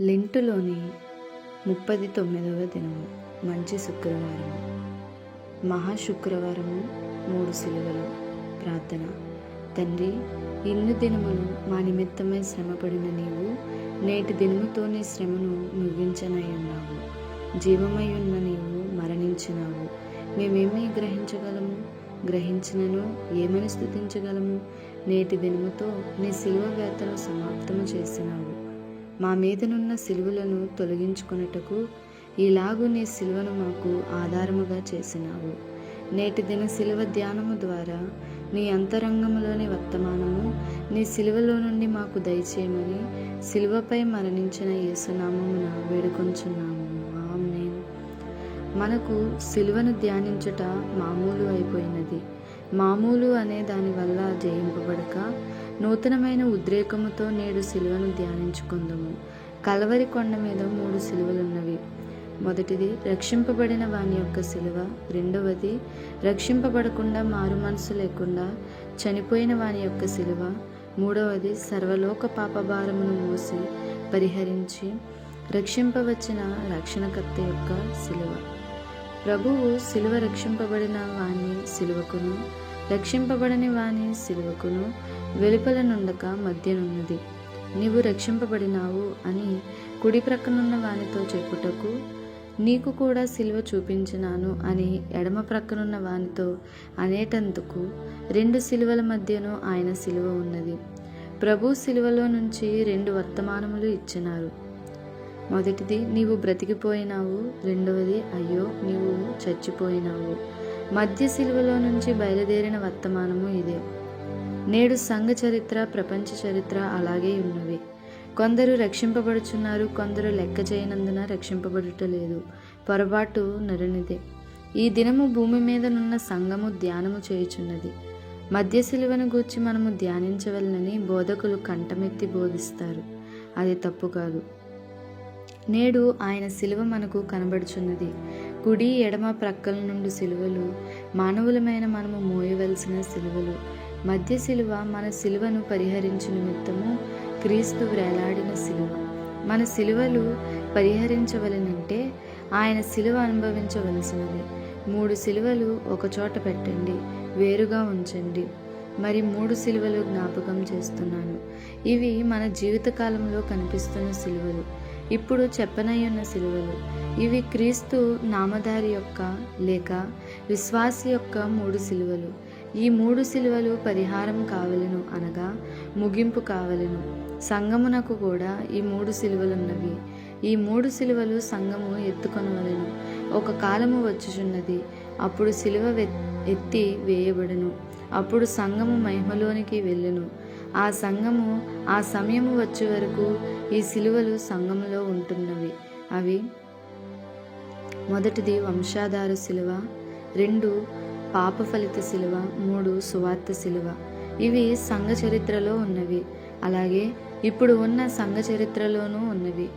లెంటులోని ముప్పది తొమ్మిదవ దినము మంచి శుక్రవారము. మహాశుక్రవారము మూడు సిలువలు. ప్రార్థన. తండ్రి ఇన్ని దినములు మా నిమిత్తమై శ్రమపడిన నీవు నేటి దినముతో నీ శ్రమను ముగించనై ఉన్నావు. జీవమై ఉన్న నీవు మరణించినావు. మేమేమి గ్రహించగలము? గ్రహించినను ఏమని స్థుతించగలము? నేటి దినముతో నీ శిలువ వేతను సమాప్తము చేసినావు. మా మీదనున్న సిలువలను తొలగించుకొనుటకు ఈలాగు నీ సిలువను మాకు ఆధారముగా చేసినావు. నేటి దిన సిలువ ధ్యానము ద్వారా నీ అంతరంగములోని వర్తమానము నీ సిలువలో నుండి మాకు దయచేయమని సిలువపై మరణించిన యేసునామమున వేడుకొంచున్నాము. ఆమేన్. మనకు సిలువను ధ్యానించుట మామూలు అయిపోయినది. మామూలు అనే దాని వల్ల జయింపబడక నూతనమైన ఉద్రేకముతో నేడు సిలువను ధ్యానించుకుందాము. కలవరి కొండ మీద మూడు సిలువలున్నవి. మొదటిది రక్షింపబడిన వాని యొక్క సిలువ. రెండవది రక్షింపబడకుండా మారు మనసు లేకుండా చనిపోయిన వాని యొక్క సిలువ. మూడవది సర్వలోక పాపభారమును మోసి పరిహరించి రక్షింపవచ్చిన రక్షణకర్త యొక్క సిలువ. ప్రభువు సిలువ రక్షింపబడిన వాణ్ణి సిలువకును రక్షింపబడని వాని సిలువకును వెలుపల నుండక మధ్యనున్నది నీవు రక్షింపబడినావు అని కుడి ప్రక్కనున్న వానితో చెప్పుటకు నీకు కూడా సిలువ చూపించినాను అని ఎడమ ప్రక్కనున్న వానితో అనేటందుకు రెండు సిలువల మధ్యను ఆయన సిలువ ఉన్నది. ప్రభు సిలువలో నుంచి రెండు వర్తమానములు ఇచ్చినారు. మొదటిది నీవు బ్రతికిపోయినావు. రెండవది అయ్యో నీవు చచ్చిపోయినావు. మధ్య సిలువలో నుంచి బయలుదేరిన వర్తమానము ఇదే. నేడు సంఘ చరిత్ర ప్రపంచ చరిత్ర అలాగే ఉన్నవి. కొందరు రక్షింపబడుచున్నారు కొందరు లెక్క చేయనందున రక్షింపబడుటలేదు. పొరపాటు నరునిదే ఈ దినము భూమి మీదనున్న సంఘము ధ్యానము చేయుచున్నది. మధ్య శిలువను గూర్చి మనము ధ్యానించవలనని బోధకులు కంఠమెత్తి బోధిస్తారు. అది తప్పు కాదు. నేడు ఆయన సిలువ మనకు కనబడుచున్నది. కుడి ఎడమ ప్రక్కల నుండి సిలువలు మానవులమైన మనము మోయవలసిన సిలువలు. మధ్య సిలువ మన సిలువను పరిహరించు నిమిత్తము క్రీస్తు వేలాడిన సిలువ. మన సిలువలు పరిహరించవలనంటే ఆయన సిలువ అనుభవించవలసినది. మూడు సిలువలు ఒకచోట పెట్టండి వేరుగా ఉంచండి. మరి మూడు సిలువలు జ్ఞాపకం చేస్తున్నాను. ఇవి మన జీవితకాలంలో కనిపిస్తున్న సిలువలు. ఇప్పుడు చెప్పనయ్యున్న సిలువలు. ఇవి క్రీస్తు నామధారి యొక్క లేక విశ్వాసి యొక్క మూడు సిలువలు. ఈ మూడు సిలువలు పరిహారం కావలను అనగా ముగింపు కావలను. సంగమునకు కూడా ఈ మూడు సిలువలున్నవి. ఈ మూడు సిలువలు సంగము ఎత్తుకొనవలెను. ఒక కాలము వచ్చుచున్నది. అప్పుడు సిలువ ఎత్తి వేయబడును. అప్పుడు సంగము మహిమలోనికి వెళ్ళును. ఆ సంఘము ఆ సమయము వచ్చే వరకు ఈ సిలువలు సంఘములో ఉంటున్నవి. అవి మొదటిది వంశాధార సిలువ రెండు పాప ఫలిత సిలువ మూడు సువార్త సిలువ. ఇవి సంఘ చరిత్రలో ఉన్నవి. అలాగే ఇప్పుడు ఉన్న సంఘ చరిత్రలోనూ ఉన్నవి.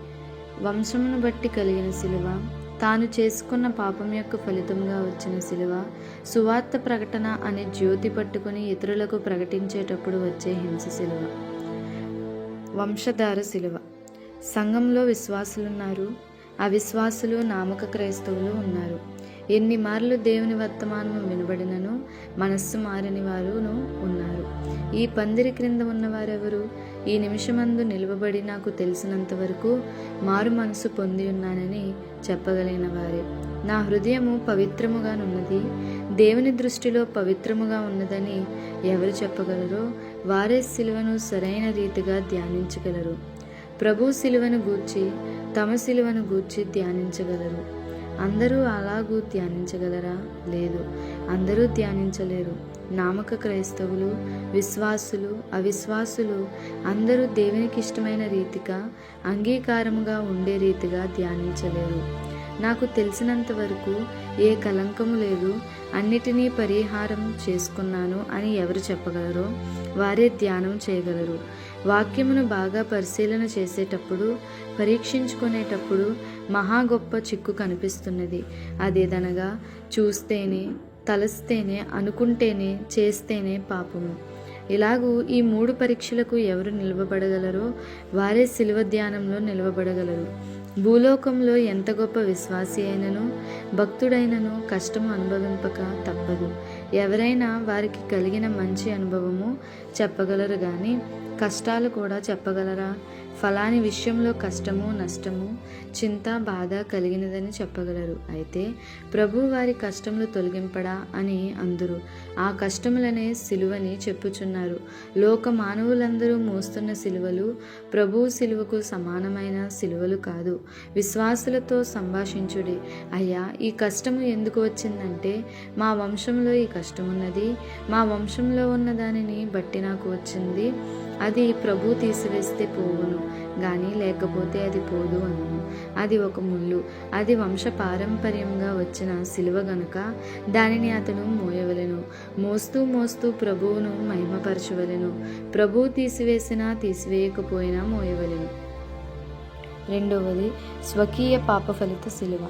వంశమును బట్టి కలిగిన సిలువ తాను చేసుకున్న పాపం యొక్క ఫలితంగా వచ్చిన శిలువ సువార్త ప్రకటన అనే జ్యోతి పట్టుకుని ఇతరులకు ప్రకటించేటప్పుడు వచ్చే హింస శిలువ. వంశధార శిలువ. సంఘంలో విశ్వాసులున్నారు. అవిశ్వాసులు నామక క్రైస్తవులు ఉన్నారు. ఎన్ని మార్లు దేవుని వర్తమానము వినబడినను మనస్సు మారని వారును ఉన్నారు. ఈ పందిరి క్రింద ఉన్నవారెవరు? ఈ నిమిషమందు నిలువబడి నాకు తెలిసినంత వరకు మారు మనసు పొంది ఉన్నానని చెప్పగలిగిన వారే. నా హృదయము పవిత్రముగానున్నది దేవుని దృష్టిలో పవిత్రముగా ఉన్నదని ఎవరు చెప్పగలరో వారే సిలువను సరైన రీతిగా ధ్యానించగలరు. ప్రభు సిలువను గూర్చి తమ సిలువను గూర్చి ధ్యానించగలరు. అందరూ అలాగూ ధ్యానించగలరా? లేదు. అందరూ ధ్యానించలేరు. నామక క్రైస్తవులు విశ్వాసులు అవిశ్వాసులు అందరూ దేవునికి ఇష్టమైన రీతిగా అంగీకారముగా ఉండే రీతిగా ధ్యానించలేరు. నాకు తెలిసినంత వరకు ఏ కలంకము లేదు అన్నిటినీ పరిహారం చేసుకున్నాను అని ఎవరు చెప్పగలరో వారే ధ్యానం చేయగలరు. వాక్యమును బాగా పరిశీలన చేసేటప్పుడు పరీక్షించుకునేటప్పుడు మహా గొప్ప చిక్కు కనిపిస్తున్నది. అదేదనగా చూస్తేనే తలస్తేనే అనుకుంటేనే చేస్తేనే పాపము. ఇలాగూ ఈ మూడు పరీక్షలకు ఎవరు నిలవబడగలరో వారే శిలువ ధ్యానంలో నిలవబడగలరు. భూలోకంలో ఎంత గొప్ప విశ్వాసి అయినను భక్తుడైనను కష్టము అనుభవింపక తప్పదు. ఎవరైనా వారికి కలిగిన మంచి అనుభవము చెప్పగలరు కానీ కష్టాలు కూడా చెప్పగలరా? ఫలాని విషయంలో కష్టము నష్టము చింత బాధ కలిగినదని చెప్పగలరు. అయితే ప్రభు వారి కష్టములు తొలగింపడా అని అందరూ. ఆ కష్టములనే సిలువని చెప్పుచున్నారు. లోక మానవులందరూ మోస్తున్న సిలువలు ప్రభు సిలువకు సమానమైన సిలువలు కాదు. విశ్వాసులతో సంభాషించుడి. అయ్యా ఈ కష్టము ఎందుకు వచ్చిందంటే మా వంశంలో ఈ కష్టం ఉన్నది మా వంశంలో ఉన్న దానిని బట్టి నాకు వచ్చింది. అది ప్రభు తీసివేస్తే పోవును కానీ లేకపోతే అది పోదు అను అది ఒక ముళ్ళు. అది వంశ పారంపర్యంగా వచ్చిన సిలువ గనుక దానిని అతను మోయవలెను. మోస్తూ మోస్తూ ప్రభువును మహిమపరచవలెను. ప్రభువు తీసివేసినా తీసివేయకపోయినా మోయవలెను. రెండవది స్వకీయ పాప ఫలిత సిలువ.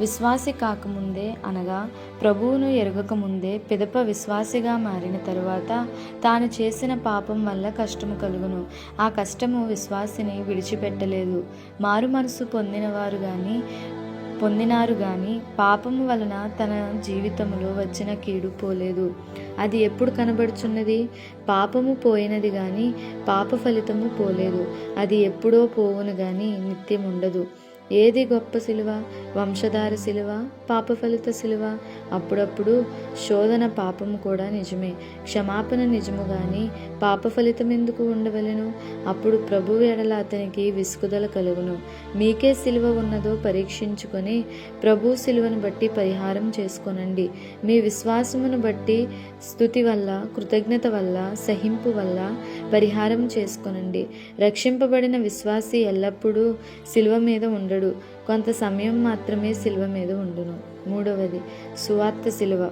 విశ్వాసి కాకముందే అనగా ప్రభువును ఎరగకముందే పిదప విశ్వాసిగా మారిన తరువాత తాను చేసిన పాపం వల్ల కష్టము కలుగును. ఆ కష్టము విశ్వాసిని విడిచిపెట్టలేదు. మారు మనసు పొందినవారు కానీ పొందినారు కానీ పాపము వలన తన జీవితంలో వచ్చిన కీడు పోలేదు. అది ఎప్పుడు కనబడుచున్నది? పాపము పోయినది కానీ పాప ఫలితము పోలేదు. అది ఎప్పుడో పోవును కానీ నిత్యం ఉండదు ఏది గొప్ప సిలువ? వంశధార సిలువ? పాప ఫలిత సిలువ? అప్పుడప్పుడు శోధన పాపము కూడా నిజమే. క్షమాపణ నిజము కానీ పాప ఫలితం ఎందుకు ఉండవలెను? అప్పుడు ప్రభు ఎడల అతనికి విసుగుదల కలుగును. మీకే సిలువ ఉన్నదో పరీక్షించుకొని ప్రభు సిలువను బట్టి పరిహారం చేసుకొనండి. మీ విశ్వాసమును బట్టి స్థుతి వల్ల కృతజ్ఞత వల్ల సహింపు వల్ల పరిహారం చేసుకొనండి. రక్షింపబడిన విశ్వాసి ఎల్లప్పుడూ సిలువ మీద ఉండడు. కొంత సమయం మాత్రమే సిలువ మీద ఉండును. మూడవది సువార్త సిలువ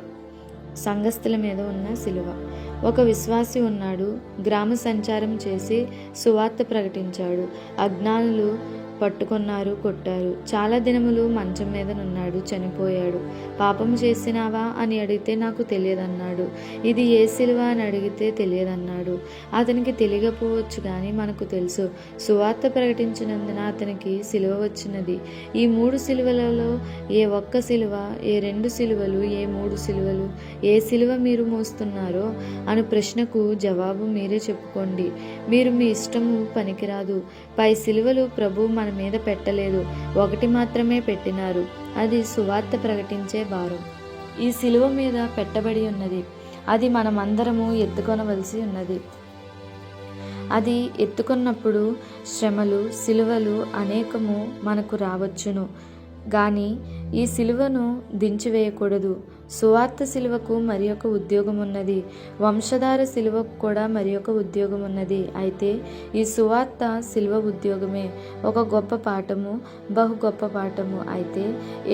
సంఘస్థుల మీద ఉన్న సిలువ ఒక విశ్వాసి ఉన్నాడు గ్రామ సంచారం చేసి సువార్త ప్రకటించాడు. అజ్ఞానులు పట్టుకున్నారు కొట్టారు. చాలా దినములు మంచం మీద నున్నాడు చనిపోయాడు. పాపం చేసినావా అని అడిగితే నాకు తెలియదన్నాడు. ఇది ఏ సిలువ అని అడిగితే తెలియదన్నాడు. అతనికి తెలియకపోవచ్చు కానీ మనకు తెలుసు. సువార్త ప్రకటించినందున అతనికి సిలువ వచ్చినది. ఈ మూడు సిలువలలో ఏ ఒక్క సిలువ ఏ రెండు సిలువలు ఏ మూడు సిలువలు ఏ సిలువ మీరు మోస్తున్నారో అను ప్రశ్నకు జవాబు మీరే చెప్పుకోండి. మీరు మీ ఇష్టము పనికిరాదు. పై సిలువలు ప్రభు మన మీద పెట్టలేదు. ఒకటి మాత్రమే పెట్టినారు. అది సువార్త ప్రకటించే భారం. ఈ సిలువ మీద పెట్టబడి ఉన్నది. అది మనమందరము ఎత్తుకొనవలసి ఉన్నది. అది ఎత్తుకున్నప్పుడు శ్రమలు సిలువలు అనేకము మనకు రావచ్చును. కానీ ఈ సిలువను దించివేయకూడదు. సువార్త సిలువకు మరి ఒక ఉద్యోగం ఉన్నది వంశధార సిలువకు కూడా మరి ఒక ఉద్యోగం ఉన్నది అయితే ఈ సువార్త సిలువ ఉద్యోగమే. ఒక గొప్ప పాఠము బహు గొప్ప పాఠము. అయితే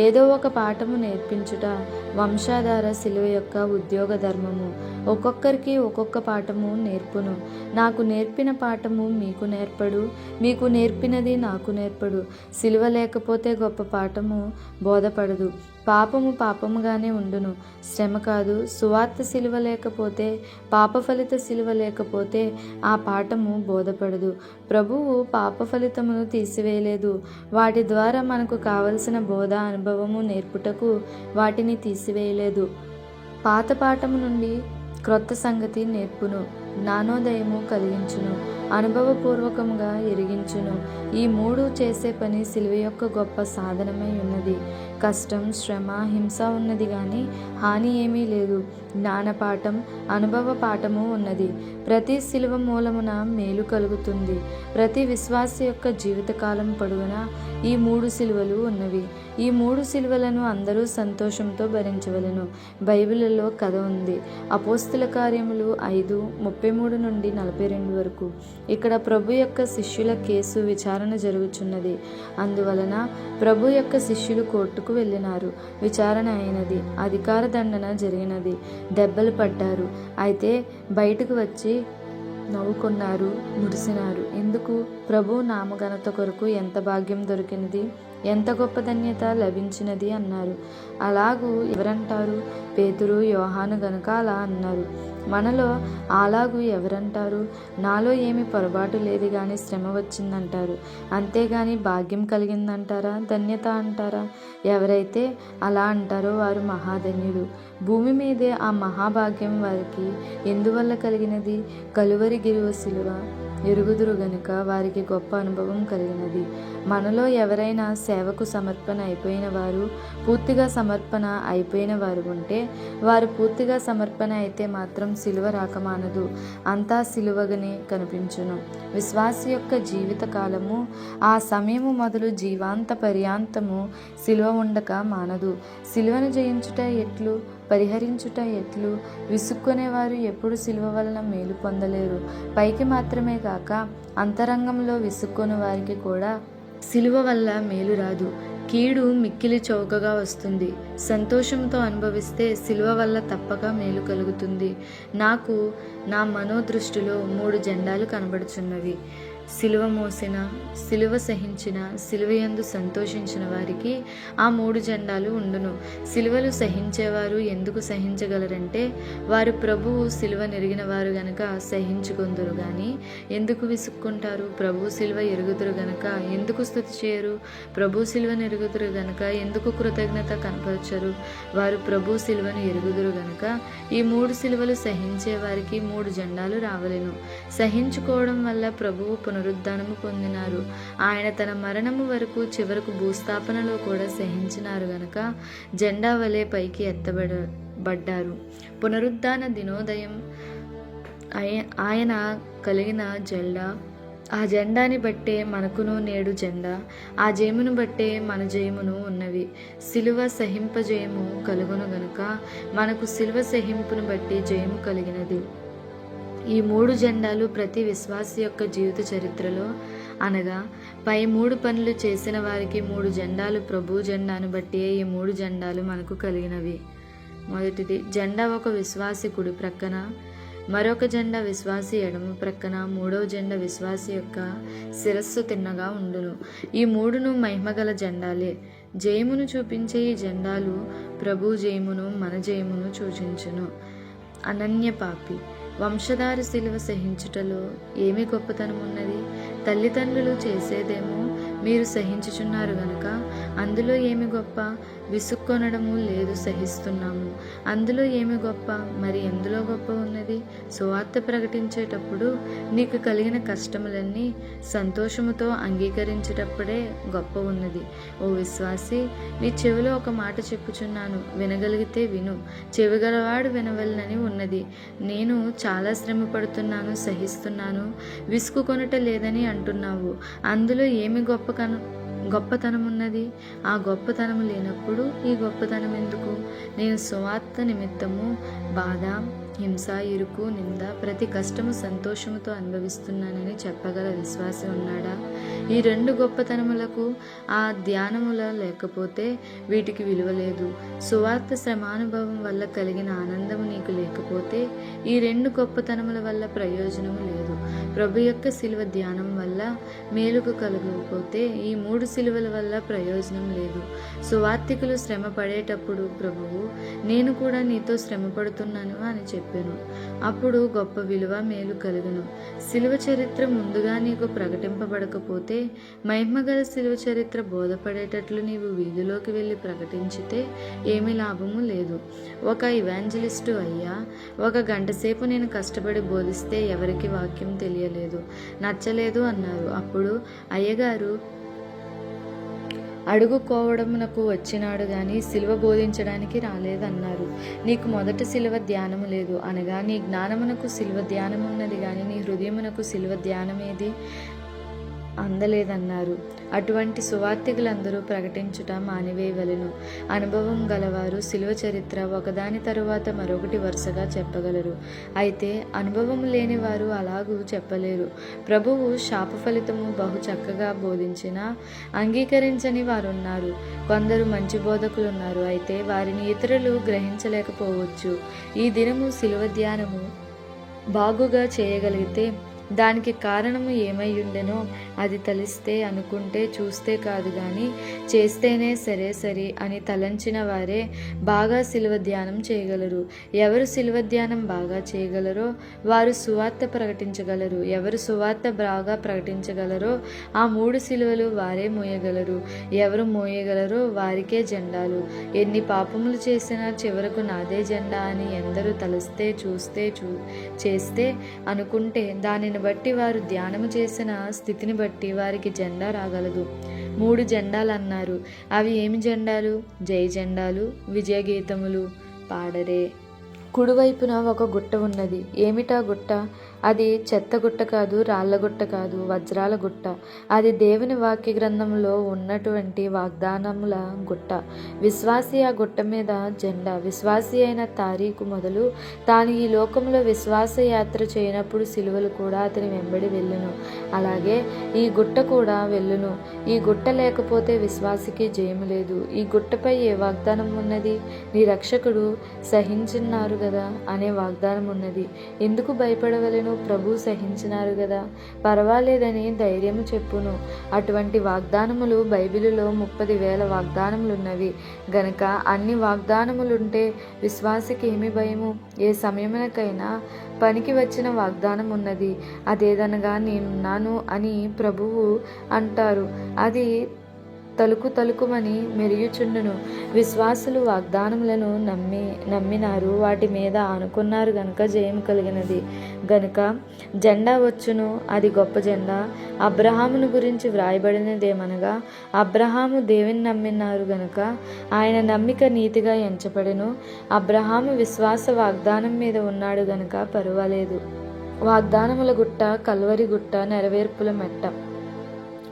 ఏదో ఒక పాఠము నేర్పించుట వంశాధార సిలువ యొక్క ఉద్యోగ ధర్మము. ఒక్కొక్కరికి ఒక్కొక్క పాఠము నేర్పును. నాకు నేర్పిన పాఠము మీకు నేర్పడు మీకు నేర్పినది నాకు నేర్పడు. శిలువ లేకపోతే గొప్ప పాఠము బోధపడదు. పాపము పాపముగానే ఉండును. శ్రమ కాదు. సువార్త సిలువ లేకపోతే పాప ఫలిత సిలువ లేకపోతే ఆ పాఠము బోధపడదు. ప్రభువు పాప ఫలితమును తీసివేయలేదు. వాటి ద్వారా మనకు కావలసిన బోధ అనుభవము నేర్పుటకు వాటిని తీసివేయలేదు. పాత పాఠము నుండి క్రొత్త సంగతి నేర్పును. జ్ఞానోదయము కలిగించును. అనుభవపూర్వకంగా ఎరిగించును. ఈ మూడు చేసే పని సిలువ యొక్క గొప్ప సాధనమై ఉన్నది. కష్టం శ్రమ హింస ఉన్నది కానీ హాని ఏమీ లేదు. జ్ఞానపాఠం అనుభవ పాఠము ఉన్నది. ప్రతి శిలువ మూలమున మేలు కలుగుతుంది. ప్రతి విశ్వాస యొక్క జీవితకాలం పొడవునా ఈ మూడు సిలువలు ఉన్నవి. ఈ మూడు సిలువలను అందరూ సంతోషంతో భరించవలను. బైబిల్లో కథ ఉంది. అపోస్తుల కార్యములు ఐదు ముప్పై మూడు నుండి నలభై రెండు వరకు. ఇక్కడ ప్రభు యొక్క శిష్యుల కేసు విచారణ జరుగుచున్నది. అందువలన ప్రభు యొక్క శిష్యులు కోర్టుకు వెళ్ళినారు. విచారణ అయినది. అధికార దండన జరిగినది. దెబ్బలు పడ్డారు అయితే బయటకు వచ్చి నవ్వుకున్నారు మురిసినారు. ఎందుకు? ప్రభు నామఘనత కొరకు ఎంత భాగ్యం దొరికినది? ఎంత గొప్ప ధన్యత లభించినది అన్నారు. అలాగూ ఎవరంటారు? పేతురు యోహాను గనుక అలా అన్నారు. మనలో అలాగూ ఎవరంటారు? నాలో ఏమి పొరపాటు లేదు కానీ శ్రమ వచ్చిందంటారు. అంతేగాని భాగ్యం కలిగిందంటారా? ధన్యత అంటారా? ఎవరైతే అలా అంటారో వారు మహాధన్యులు. భూమి మీదే ఆ మహాభాగ్యం వారికి ఎందువల్ల కలిగినది? కలువరి గిరువ శిలువ ఎరుగుదురు గనుక వారికి గొప్ప అనుభవం కలిగినది. మనలో ఎవరైనా సేవకు సమర్పణ అయిపోయిన వారు పూర్తిగా సమర్పణ అయిపోయిన వారు ఉంటే వారు పూర్తిగా సమర్పణ అయితే మాత్రం సిలువ రాకమానదు. అంతా సిలువగానే కనిపించును. విశ్వాస యొక్క జీవిత కాలము ఆ సమయము మొదలు జీవాంత పర్యాంతము సిలువ ఉండక మానదు. సిలువను జయించుట ఎట్లు? పరిహరించుట ఎట్లు? విసుక్కునేవారు ఎప్పుడు సిలువ వలన మేలు పొందలేరు. పైకి మాత్రమే కాక అంతరంగంలో విసుక్కుని వారికి కూడా సిలువ వల్ల మేలు రాదు. కీడు మిక్కిలి చౌకగా వస్తుంది. సంతోషంతో అనుభవిస్తే సిలువ వల్ల తప్పక మేలు కలుగుతుంది. నాకు నా మనోదృష్టిలో మూడు జెండాలు కనబడుచున్నవి. సిలువ మోసిన సిలువ సహించిన సిలువయందు సంతోషించిన వారికి ఆ మూడు జెండాలు ఉండును. సిలువలు సహించేవారు ఎందుకు సహించగలరంటే వారు ప్రభువు సిలువ నెరిగిన వారు గనక సహించుకొందురు కానీ ఎందుకు విసుక్కుంటారు? ప్రభు సిలువ ఎరుగుదురు గనక ఎందుకు స్థుతి చేయరు? ప్రభు సిలువ నెరుగుదురు గనక ఎందుకు కృతజ్ఞత కనపరచరు? వారు ప్రభు సిలువను ఎరుగుదురు గనక ఈ మూడు సిలువలు సహించే వారికి మూడు జెండాలు రావలేను. సహించుకోవడం వల్ల ప్రభువు పునరుద్ధానము పొందినారు. ఆయన తన మరణము వరకు చివరకు భూస్థాపనలో కూడా సహించినారు గనక జెండా వలె పైకి ఎత్తబడ బడ్డారు పునరుద్ధాన దినోదయం ఆయన కలిగిన జెండా ఆ జెండాని బట్టే మనకును నేడు జెండా ఆ జయమును బట్టే మన జయమును ఉన్నవి. సిలువ సహింపజయము కలుగును గనుక మనకు సిలువ సహింపును బట్టి జయము కలిగినది. ఈ మూడు జెండాలు ప్రతి విశ్వాసి యొక్క జీవిత చరిత్రలో అనగా పై మూడు పనులు చేసిన వారికి మూడు జెండాలు ప్రభు జెండాను బట్టి ఈ మూడు జెండాలు మనకు కలిగినవి. మొదటిది జెండా ఒక విశ్వాసి కుడి ప్రక్కన మరొక జెండా విశ్వాసి ఎడమ ప్రక్కన మూడవ జెండా విశ్వాసి యొక్క శిరస్సు తిన్నగా ఉండును. ఈ మూడును మహిమగల జెండాలే. జయమును చూపించే ఈ జెండాలు ప్రభు జయమును మన జయమును సూచించును. అనన్య పాపి. వంశధార శిలువ సహించుటలో ఏమి గొప్పతనం ఉన్నది తల్లిదండ్రులు చేసేదేమో మీరు సహించుచున్నారు గనుక అందులో ఏమి గొప్ప? విసుక్కొనడము లేదు సహిస్తున్నాము. అందులో ఏమి గొప్ప? మరి ఎందులో గొప్ప ఉన్నది? సువార్త ప్రకటించేటప్పుడు నీకు కలిగిన కష్టములన్నీ సంతోషముతో అంగీకరించేటప్పుడే గొప్ప ఉన్నది. ఓ విశ్వాసి నీ చెవిలో ఒక మాట చెప్పుచున్నాను వినగలిగితే విను. చెవిగలవాడు వినవలనని ఉన్నది. నేను చాలా శ్రమ పడుతున్నాను సహిస్తున్నాను విసుగు కొనట లేదని అంటున్నావు. అందులో ఏమి గొప్ప? గొప్పతనం గొప్పతనం ఉన్నది ఆ గొప్పతనం లేనప్పుడు ఈ గొప్పతనం ఎందుకు? నేను సువార్త నిమిత్తము బాధ హింస ఇరుకు నింద ప్రతి కష్టము సంతోషముతో అనుభవిస్తున్నానని చెప్పగల విశ్వాసి ఉన్నాడా? ఈ రెండు గొప్పతనములకు ఆ ధ్యానముల లేకపోతే వీటికి విలువ లేదు. సువార్త శ్రమానుభవం వల్ల కలిగిన ఆనందము నీకు లేకపోతే ఈ రెండు గొప్పతనముల వల్ల ప్రయోజనము లేదు. ప్రభు యొక్క శిలువ ధ్యానం వల్ల మేలుకు కలగకపోతే ఈ మూడు శిలువల వల్ల ప్రయోజనం లేదు. సువార్థికులు శ్రమ పడేటప్పుడు ప్రభువు నేను కూడా నీతో శ్రమ పడుతున్నాను అని చెప్పాను. అప్పుడు గొప్ప విలువ మేలు కలుగును. శిలువ చరిత్ర ముందుగా నీకు ప్రకటింపబడకపోతే మహిమగల శిలువ చరిత్ర బోధపడేటట్లు నీవు వీధిలోకి వెళ్ళి ప్రకటించితే ఏమీ లాభము లేదు. ఒక ఇవాంజలిస్టు అయ్యా ఒక గంట సేపు నేను కష్టపడి బోధిస్తే ఎవరికి వాక్యం తెలియలేదు. నచ్చలేదు అన్నారు. అప్పుడు అయ్యగారు అడుగుకోవడమునకు వచ్చినాడు గాని సిలువ బోధించడానికి రాలేదన్నారు. నీకు మొదట సిలువ ధ్యానము లేదు అనగా నీ జ్ఞానమునకు సిలువ ధ్యానం ఉన్నది గాని నీ హృదయమునకు సిలువ ధ్యానమేది అందలేదన్నారు. అటువంటి సువార్థికులందరూ ప్రకటించుట మానివేయవలను. అనుభవం గలవారు శిలువ చరిత్ర ఒకదాని తరువాత మరొకటి వరుసగా చెప్పగలరు. అయితే అనుభవం లేని వారు అలాగూ చెప్పలేరు. ప్రభువు శాప ఫలితము బహు చక్కగా బోధించిన అంగీకరించని వారున్నారు. కొందరు మంచి బోధకులు ఉన్నారు అయితే వారిని ఇతరులు గ్రహించలేకపోవచ్చు. ఈ దినము శిలువ ధ్యానము బాగుగా చేయగలిగితే దానికి కారణము ఏమై ఉండెనో అది తలిస్తే అనుకుంటే చూస్తే కాదు కానీ చేస్తేనే సరే సరి అని తలంచిన వారే బాగా శిలువ ధ్యానం చేయగలరు. ఎవరు శిలువ ధ్యానం బాగా చేయగలరో వారు సువార్త ప్రకటించగలరు. ఎవరు సువార్త బాగా ప్రకటించగలరో ఆ మూడు శిలువలు వారే మోయగలరు. ఎవరు మోయగలరో వారికే జెండాలు. ఎన్ని పాపములు చేసినా చివరకు నాదే జెండా అని ఎందరూ తలిస్తే చూస్తే చూ చేస్తే అనుకుంటే దానిని బట్టి వారు ధ్యానము చేసిన స్థితిని బట్టి వారికి జెండా రాగలదు. మూడు జెండాలు అన్నారు. అవి ఏమి జెండాలు? జై జెండాలు విజయ గీతములు పాడరే. కుడివైపున ఒక గుట్ట ఉన్నది. ఏమిటా గుట్ట? అది చెత్త గుట్ట కాదు రాళ్ళ గుట్ట కాదు వజ్రాల గుట్ట. అది దేవుని వాక్య గ్రంథంలో ఉన్నటువంటి వాగ్దానముల గుట్ట. విశ్వాసి ఆ గుట్ట మీద జెండా. విశ్వాసి అయిన తారీఖు మొదలు తాను ఈ లోకంలో విశ్వాస యాత్ర చేయనప్పుడు సిలువలు కూడా అతని వెంబడి వెళ్ళును. అలాగే ఈ గుట్ట కూడా వెళ్ళును. ఈ గుట్ట లేకపోతే విశ్వాసికి జయము లేదు. ఈ గుట్టపై ఏ వాగ్దానం ఉన్నది? నీ రక్షకుడు సహించున్నారు కదా అనే వాగ్దానం ఉన్నది. ఎందుకు భయపడవలెను? ప్రభు సహించినారు కదా పర్వాలేదని ధైర్యము చెప్పును. అటువంటి వాగ్దానములు బైబిలులో ముప్పది వేల వాగ్దానములు ఉన్నవి గనక అన్ని వాగ్దానములుంటే విశ్వాసకి ఏమి భయము? ఏ సమయమునకైనా పనికి వచ్చిన వాగ్దానం ఉన్నది అదేదనగా నేనున్నాను అని ప్రభువు అంటారు. అది తలుకు తలుకుమని మెరుగుచుండును విశ్వాసులు వాగ్దానములను నమ్మి నమ్మినారు. వాటి మీద ఆనుకున్నారు గనుక జయం కలిగినది. గనుక జెండా వచ్చును. అది గొప్ప జెండా. అబ్రహామును గురించి వ్రాయబడినదేమనగా అబ్రహాము దేవుని నమ్మినారు గనుక ఆయన నమ్మిక నీతిగా ఎంచబడెను. అబ్రహాము విశ్వాస వాగ్దానం మీద ఉన్నాడు గనుక పర్వాలేదు. వాగ్దానముల గుట్ట కల్వరి గుట్ట నెరవేర్పుల మెట్ట.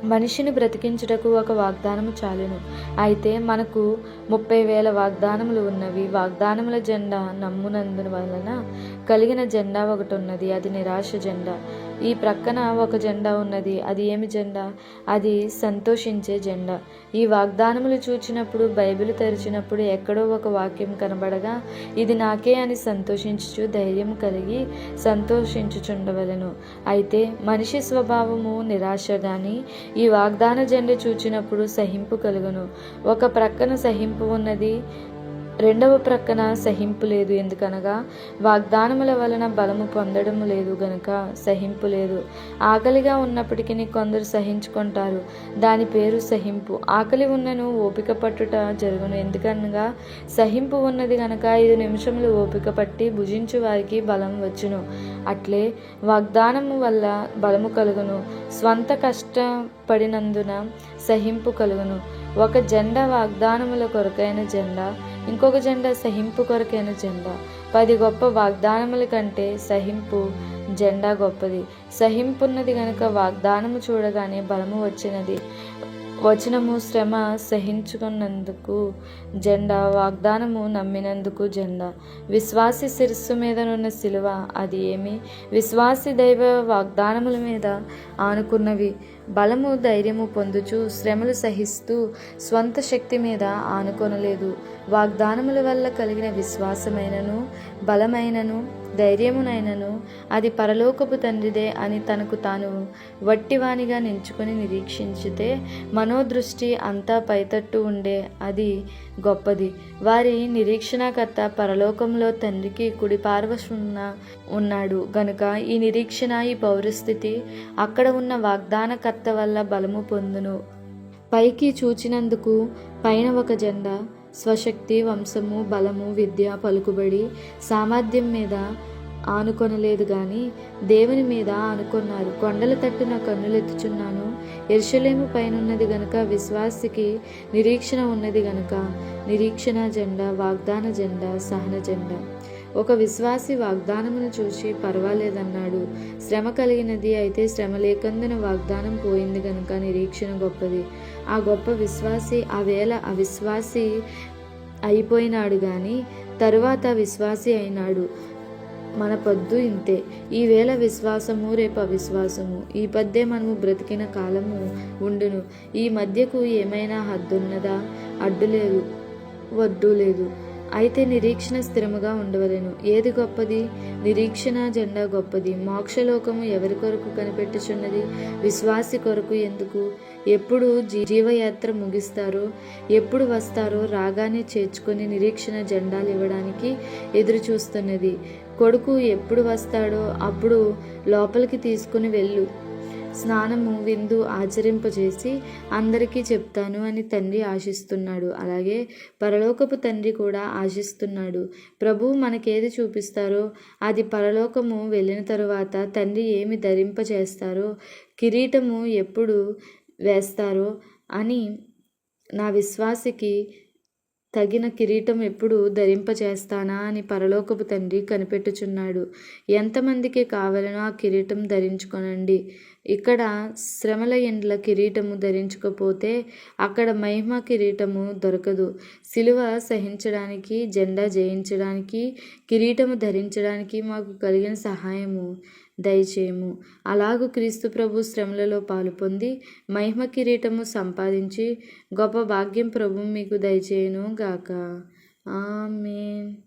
మనిషిని బ్రతికించుటకు ఒక వాగ్దానము చాలును. అయితే మనకు ముప్పై వేల వాగ్దానములు ఉన్నవి. వాగ్దానముల జెండా నమ్మునందున వలన కలిగిన జెండా ఒకటి ఉన్నది. అది నిరాశ జెండా. ఈ ప్రక్కన ఒక జెండా ఉన్నది. అది ఏమి జెండా? అది సంతోషించే జెండా. ఈ వాగ్దానములు చూచినప్పుడు బైబిల్ తెరిచినప్పుడు ఎక్కడో ఒక వాక్యం కనబడగా ఇది నాకే అని సంతోషించుచు ధైర్యం కలిగి సంతోషించుచుండవలను. అయితే మనిషి స్వభావము నిరాశ గాని ఈ వాగ్దాన జెండా చూచినప్పుడు సహింపు కలుగును. ఒక ప్రక్కన సహింపు ఉన్నది. రెండవ ప్రక్కన సహింపు లేదు ఎందుకనగా వాగ్దానముల వలన బలము పొందడం లేదు గనుక సహింపు లేదు. ఆకలిగా ఉన్నప్పటికీ కొందరు సహించుకుంటారు. దాని పేరు సహింపు. ఆకలి ఉన్నను ఓపిక పట్టుట జరుగును. ఎందుకనగా సహింపు ఉన్నది గనక ఐదు నిమిషములు ఓపిక పట్టి భుజించు వారికి బలం వచ్చును. అట్లే వాగ్దానము వల్ల బలము కలుగును. స్వంత కష్టపడినందున సహింపు కలుగును. ఒక జెండా వాగ్దానముల కొరకైన జెండా ఇంకొక జెండా సహింపు కొరకైన జెండా. పది గొప్ప వాగ్దానముల కంటే సహింపు జెండా గొప్పది. సహింపున్నది గనుక వాగ్దానము చూడగానే బలము వచ్చినది. వచనము శ్రమ సహించుకున్నందుకు జెండా వాగ్దానము నమ్మినందుకు జెండా. విశ్వాసి శిరస్సు మీదనున్న శిలువ అది ఏమి? విశ్వాసి దైవ వాగ్దానముల మీద ఆనుకున్నవి బలము ధైర్యము పొందుచు శ్రమలు సహిస్తూ స్వంత శక్తి మీద ఆనుకొనలేదు. వాగ్దానముల వల్ల కలిగిన విశ్వాసమైనను బలమైనను ధైర్యమునైనను అది పరలోకపు తండ్రిదే అని తనకు తాను వట్టివానిగా నించుకొని నిరీక్షించితే మనోదృష్టి అంతా పైతట్టు ఉండే అది గొప్పది. వారి నిరీక్షణకర్త పరలోకంలో తండ్రికి కుడి పార్వశున్న ఉన్నాడు. గనుక ఈ నిరీక్షణ ఈ పౌరస్థితి అక్కడ ఉన్న వాగ్దానకర్త వల్ల బలము పొందును. పైకి చూచినందుకు పైన ఒక జెండా స్వశక్తి వంశము బలము విద్య పలుకుబడి సామర్థ్యం మీద ఆనుకొనలేదు కానీ దేవుని మీద ఆనుకొన్నారు. కొండల తట్టున కన్నులెత్తుచున్నాను. ఎరుషలేము పైనున్నది గనుక విశ్వాసికి నిరీక్షణ ఉన్నది గనుక నిరీక్షణ జెండా వాగ్దాన జెండా సహన జెండా. ఒక విశ్వాసి వాగ్దానమును చూసి పర్వాలేదన్నాడు. శ్రమ కలిగినది అయితే శ్రమ లేకందున వాగ్దానం పోయింది కనుక నిరీక్షణ గొప్పది. ఆ గొప్ప విశ్వాసి ఆ వేళ అవిశ్వాసి అయిపోయినాడు కానీ తరువాత విశ్వాసి అయినాడు. మన పద్దు ఇంతే. ఈవేళ విశ్వాసము రేపు అవిశ్వాసము. ఈ పద్దే మనము బ్రతికిన కాలము ఉండును. ఈ మధ్యకు ఏమైనా హద్దున్నదా? అడ్డు లేదు వడ్డు లేదు అయితే నిరీక్షణ స్థిరముగా ఉండవలను. ఏది గొప్పది? నిరీక్షణ జెండా గొప్పది. మోక్షలోకము ఎవరి కొరకు కనిపెట్టుచున్నది? విశ్వాసి కొరకు ఎందుకు? ఎప్పుడు జీవయాత్ర ముగిస్తారో ఎప్పుడు వస్తారో రాగానే చేర్చుకొని నిరీక్షణ జెండాలు ఇవ్వడానికి ఎదురు చూస్తున్నది కొడుకు ఎప్పుడు వస్తాడో అప్పుడు లోపలికి తీసుకుని వెళ్ళు. స్నానము విందు ఆచరింపజేసి అందరికీ చెప్తాను అని తండ్రి ఆశిస్తున్నాడు. అలాగే పరలోకపు తండ్రి కూడా ఆశిస్తున్నాడు. ప్రభువు మనకేది చూపిస్తారో అది పరలోకము వెళ్ళిన తరువాత తండ్రి ఏమి ధరింపజేస్తారో కిరీటము ఎప్పుడు వేస్తారో అని నా విశ్వాసికి తగిన కిరీటం ఎప్పుడు ధరింపచేస్తానా అని పరలోకపు తండ్రి కనిపెట్టుచున్నాడు. ఎంతమందికి కావలనో ఆ కిరీటం ధరించుకొనండి. ఇక్కడ శ్రమల ఎండ్ల కిరీటము ధరించకపోతే అక్కడ మహిమ కిరీటము దొరకదు. సిలువ సహించడానికి జెండా జయించడానికి కిరీటము ధరించడానికి మాకు కలిగిన సహాయము. దయచేయము. అలాగూ క్రీస్తు ప్రభు శ్రమలలో పాలు పొంది మహిమ కిరీటము సంపాదించి గొప్ప భాగ్యం ప్రభు మీకు దయచేయను గాక. ఆమెన్.